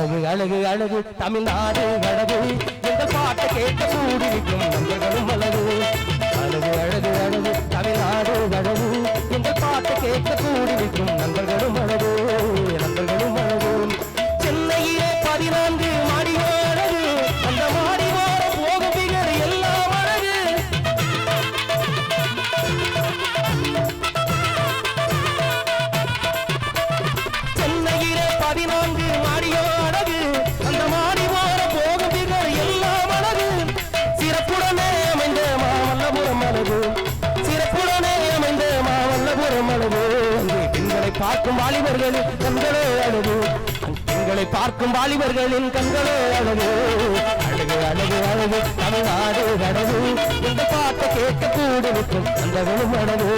அழகு அழகு அழகு தமிழ்நாடு அழகு. இந்த பாட்டை கேட்க கூடி நிற்கும் நண்பர்களும் அழகு. அழகு அழகு அழகு தமிழ்நாடு அழகு. இந்த பாட்டை கேட்க கூடி நிற்கும் நண்பர்களும் அழகு. நண்பர்களும் அழகு. சென்னையிலே பதினான்கு மாடி அழகு. அந்த மாடி ஓர எல்லாம் அழகு. சென்னையிலே பதினான்கு பார்க்கும் வாலிபர்களின் கண்களே அழகு. பெண்களை பார்க்கும் வாலிபர்களின் கண்களே அழகு. அழகு அழகு அழகு தமிழ்நாடு அழகு. இந்த பாட்டை கேட்க கூடிருக்கும் நிற்கும் அந்த வெளும் அழகு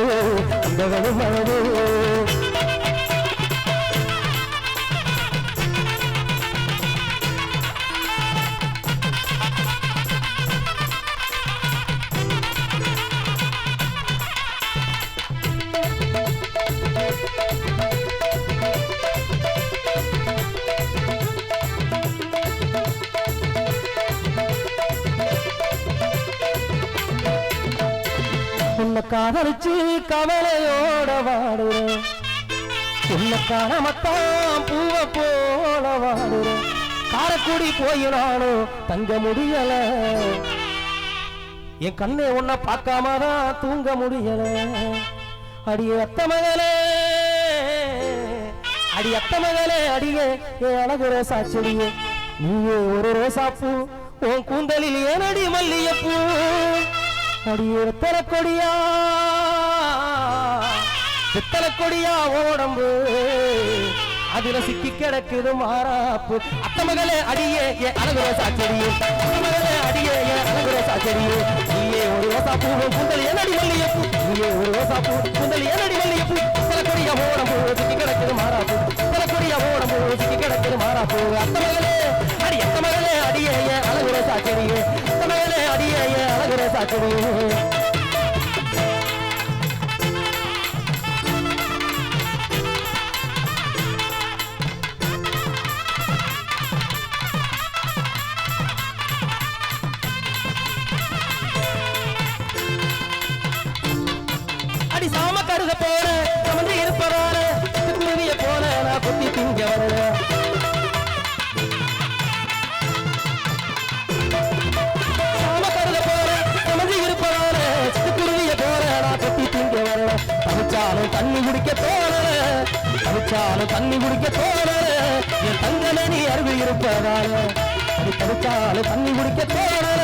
அந்த வெளும் உன்னை காதலிச்சு கவலையோட வாடுறேன். உன்னை காணமத்தான் பூவ போல வாடுறேன். காரக்குடி போயினானோ தங்க முடியல. என் கண்ணை உன்னை பார்க்காம தான் தூங்க முடியல. அடி அத்த மகளே அடி அத்த மகளே அடியே என் அழகு ரோசா செடியே நீயே ஒரு ரோசாப்பூ உன் கூந்தலில் ஏனடி மல்லியப்பூ வெத்தல கொடியா வெத்தல கொடியா ஓடம்பு? அதுல சிக்கி கிடக்குது மாறாப்பு. அத்தமகளே அடியே ஏ அழகுர சாச்சரியே அத்தமகளே அடியே ஏ அழகுர சாச்சரியே நீயே ஒரு ரோசா பூ குந்தல் என்னடி மல்லியப்பூ நீயே ஒரு ரோசா பூ குந்தல் என்னடி மல்லியப்பூ வெத்தல கொடியா ஓடம்பு சிக்கி கிடக்குது மாறாப்பு. வெத்தல கொடியா ஓடம்பு சிக்கி கிடக்குது மாறாப்பு. அத்தமகளே அழகுற அடி சாம போற. தண்ணி குடிக்க தோணல தவிச்சாலும் தண்ணி குடிக்க தோணல என் தங்கமே நீ அருகில் இருப்பதால. அது தவிச்சாலும் தண்ணி குடிக்க தோணல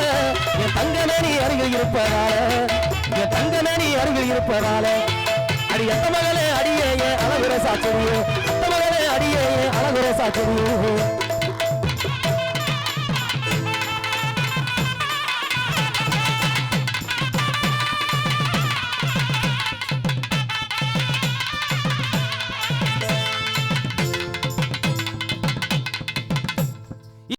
என் தங்கமே நீ அருகில் இருப்பதால. என் தங்கமே நீ அருகில் இருப்பதால. அடி எத்த மகளே அடியே அழகுற சாச்சரியே அத்த மகளே அடியே அழகுற சாச்சரியே